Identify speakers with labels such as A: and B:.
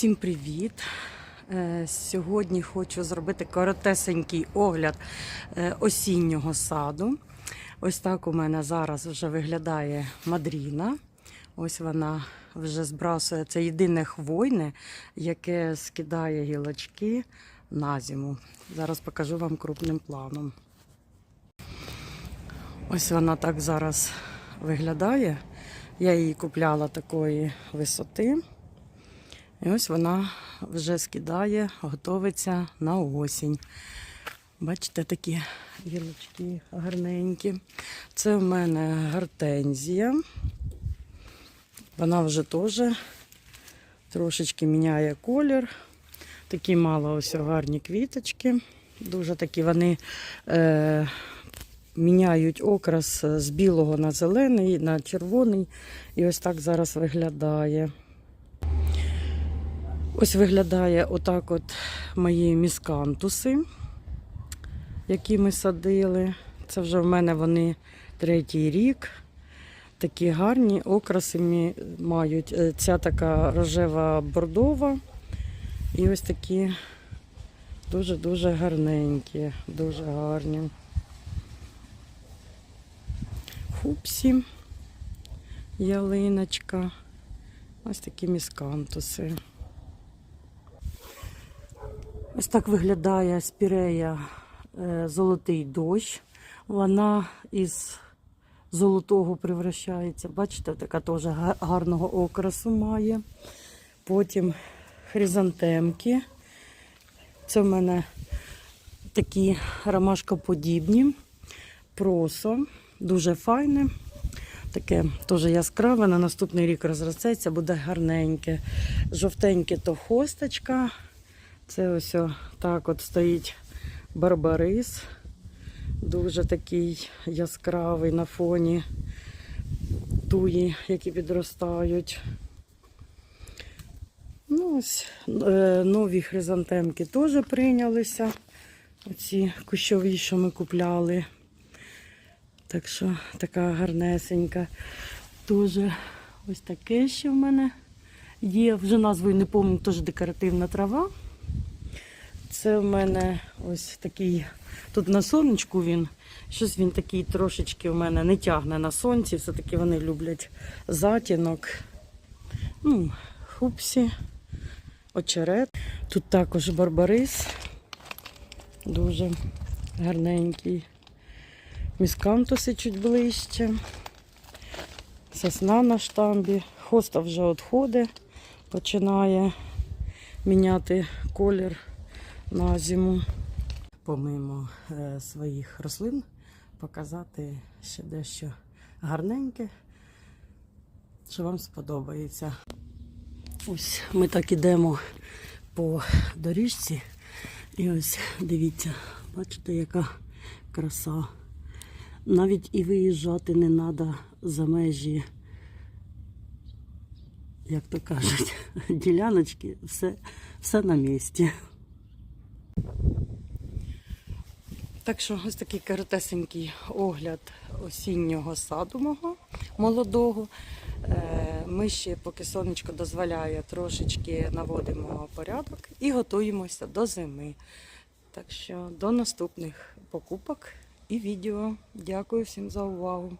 A: Всім привіт! Е, Сьогодні хочу зробити коротесенький огляд е, осіннього саду. Ось так у мене зараз вже виглядає мадріна. Ось вона вже збрасує. Це єдине хвойне, яке скидає гілочки на зиму. Зараз покажу вам крупним планом. Ось вона так зараз виглядає. Я її купляла такої висоти. І ось вона вже скидає, готовиться на осінь. Бачите, такі гілочки гарненькі. Це в мене гортензія. Вона вже теж трошечки міняє колір. Такі мало ось гарні квіточки. Дуже такі вони е, міняють окрас з білого на зелений, на червоний. І ось так зараз виглядає. Ось виглядає отак от мої міскантуси, які ми садили. Це вже в мене вони третій рік. Такі гарні окраси мають. Е, Ця така рожева бордова. І ось такі дуже-дуже гарненькі, дуже гарні. Хупсі, ялиночка. Ось такі міскантуси. Ось так виглядає спірея е, золотий дощ. Вона із золотого превращається. Бачите, така теж гарного окрасу має. Потім хризантемки. Це в мене такі ромашкоподібні. Просо. Дуже файне. Таке теж яскраве. На наступний рік розростеться, буде гарненьке. Жовтеньке то хосточка. Це ось так от стоїть барбарис. Дуже такий яскравий на фоні туї, які підростають. Ну, ось, е, нові хризантемки теж прийнялися. Оці кущові, що ми купляли. Так що така гарнесенька. Теж ось таке ще в мене є. Вже назвою не пам'ятаю, теж декоративна трава. Це в мене ось такий. Тут на сонечку він. Щось він такий трошечки в мене не тягне на сонці. Все-таки вони люблять затінок. Ну, хупсі, очерет. Тут також барбарис. Дуже гарненький. Міскантуси чуть ближче. Сосна на штамбі. Хоста вже відходить, починає міняти колір на зиму. Помимо е, своїх рослин показати ще дещо гарненьке, що вам сподобається. Ось ми так ідемо по доріжці. І ось дивіться, бачите, яка краса. Навіть і виїжджати не треба за межі, як то кажуть, діляночки, все, все на місці. Так що ось такий коротесенький огляд осіннього саду мого молодого. Е, Ми ще, поки сонечко дозволяє, трошечки наводимо порядок і готуємося до зими. Так що до наступних покупок і відео. Дякую всім за увагу.